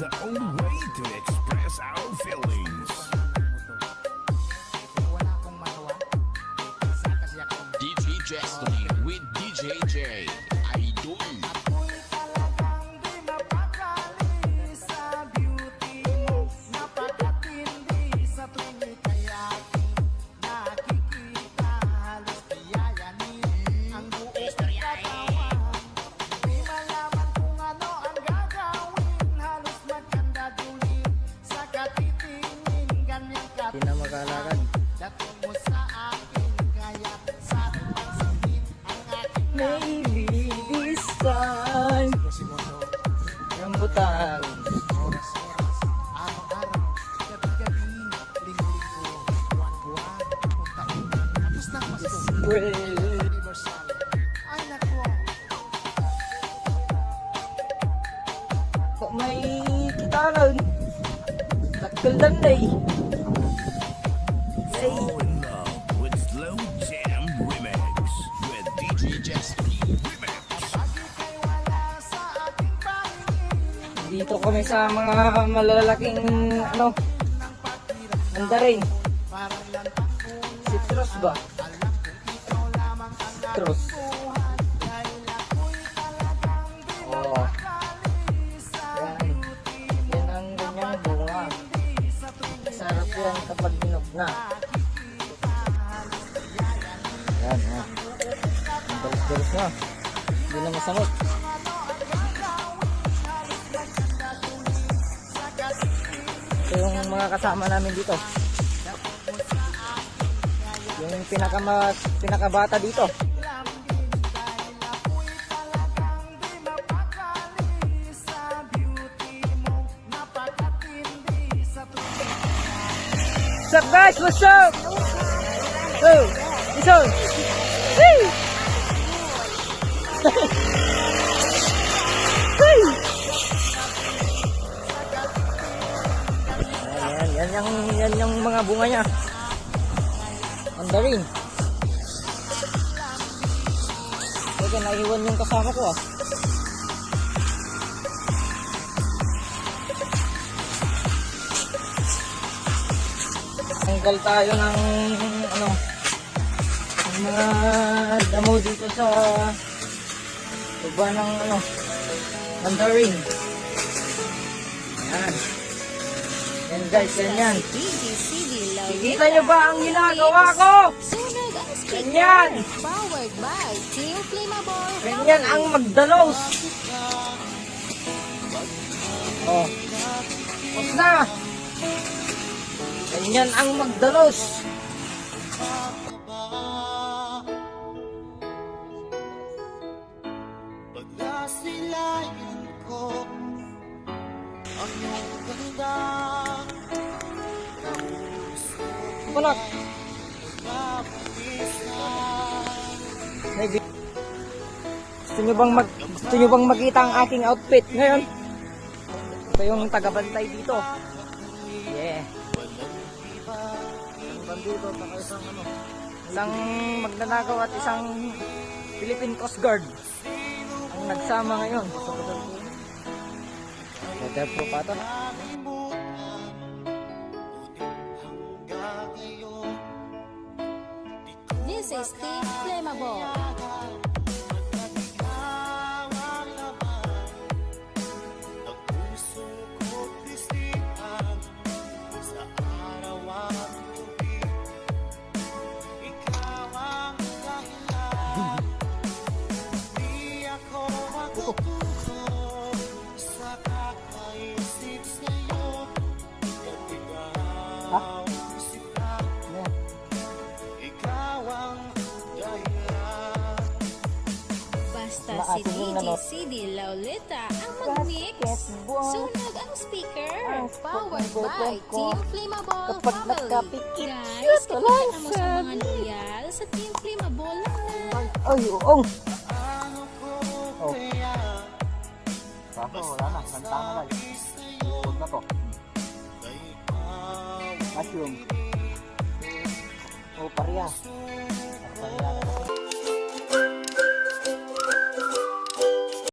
the only way to express our feelings. DJ Destiny with DJ J. Idol. Ako'y kat- Hindi na makalakad. Dato mo sa akin kaya sa pansinin ang aking time. Rambutan. oras-oras, araw-araw, gabi-gabi, linggo-linggo, buwan-buwan, taon-taon, tapos na Pasko, Well, anniversary. Ay may kitaran. Takal lang na. Dito kami sa mga malalaking ano, ng pagkirap mandarin. parang lantak ko, Citrus ba? Citrus. sa Yan. Yan ang ganyang bunga. Sarap yan kapag. Yan, ha. Ang dalas-dalas na. Hindi na masamot. Ito yung mga kasama namin dito. Yung pinaka pinakabata dito. What's up guys? What's up? It's on. Woo! Woo! Mga bunga niya. Mandarin. Teka, naiwan yung kasama ko ah. Tanggal tayo ng ano ng mga damo dito sa baba ng ano Mandarin. Yan. Yan guys, yan yan. Kita nyo ba ang ginagawa ko? Sunog ang speaker. Ganyan. Ganyan ang magdalos. Oh. Tapos na. Ganyan ang magdalos. Pagkasilayan ko ang iyong ganda Panak. May Gusto nyo bang mag gusto nyo bang makita ang aking outfit ngayon? Ito yung tagabantay dito. Yeah. Isang bandido at isang ano, isang magnanakaw at isang Philippine Coast Guard ang nagsama ngayon. Waterproof pa ito. Team Flammable. Basta si ano. DGCD Laulita ang mag-mix. Sunog ang speaker. Ang Powered by. Team Flammable Family. Guys, wala, mo sa mga loyal sa Team Flammable na. Ay, oo. Oh. Kaso wala na, nanta na lang. Huwag na to. Mushroom. Oh, parehas. Parehas.